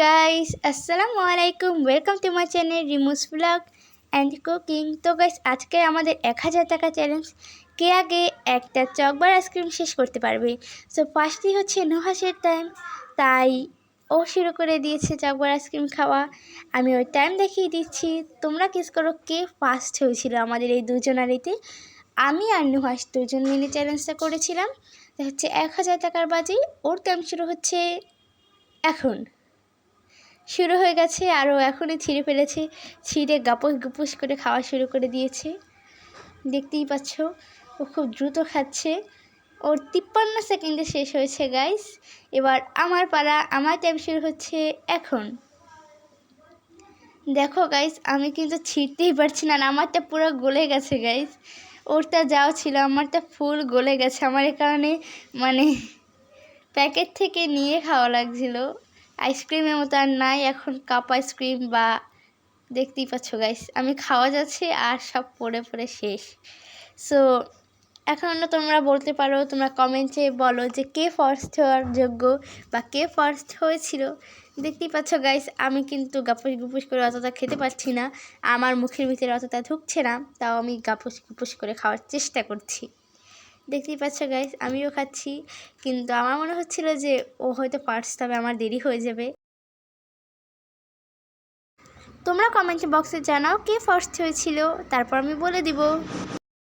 Guys আসসালামু আলাইকুম welcome to my channel Rimus blog and cooking তো গাইস আজকে আমাদের এক হাজার টাকা চ্যালেঞ্জ কে আগে একটা চকবার আইসক্রিম শেষ করতে পারবে? সো ফার্স্টই হচ্ছে নুহাসের টাইম তাই ও শুরু করে দিয়েছে চকবার আইসক্রিম খাওয়া। আমি ওই টাইম দেখিয়ে দিচ্ছি। তোমরা কিস করো কে ফার্স্ট হয়েছিল আমাদের এই দুজনারিতে আমি আর নুহাস দুজন মিলে চ্যালেঞ্জটা করেছিলাম। হচ্ছে এক হাজার টাকার বাজি। ওর টাইম শুরু হচ্ছে এখন। শুরু হয়ে গেছে আরও এখনই ছিঁড়ে ফেলেছে। ছিঁড়ে গাপুস গুপুস করে খাওয়া শুরু করে দিয়েছে। দেখতেই পাচ্ছ, ও খুব দ্রুত খাচ্ছে। ওর তিপ্পান্ন সেকেন্ডে শেষ হয়েছে গাইস এবার আমার পাড়া আমার টাইম শুরু হচ্ছে এখন। দেখো গাইস আমি কিন্তু ছিঁড়তেই পারছি না আমারটা পুরো গলে গেছে গাইস ওরটা যাও ছিল, আমারটা ফুল গলে গেছে। আমার এ কারণে মানে প্যাকেট থেকে নিয়ে খাওয়া লাগছিল। আইসক্রিমের মতো আর নাই, এখন কাপ আইসক্রিম বা দেখতেই পাচ্ছ গাইস আমি খাওয়া যাচ্ছে আর সব পড়ে পড়ে শেষ। সো এখন তোমরা বলতে পারো, তোমরা কমেন্টে বলো যে কে ফার্স্ট হওয়ার যোগ্য বা কে ফার্স্ট হয়েছিল। দেখতেই পাচ্ছ গাইস আমি কিন্তু গাপুস গুপুস করে অতটা খেতে পারছি না, আমার মুখের ভিতরে অতটা ঢুকছে না, তাও আমি গাপুস গুপুস করে খাওয়ার চেষ্টা করছি। দেখতেই পাচ্ছ গাইস আমিও খাচ্ছি। কিন্তু আমার মনে হচ্ছিল যে, ও হয়তো পার্স তবে আমার দেরি হয়ে যাবে। তোমরা কমেন্ট বক্সে জানাও কে ফার্স্ট হয়েছিল, তারপর আমি বলে দিব।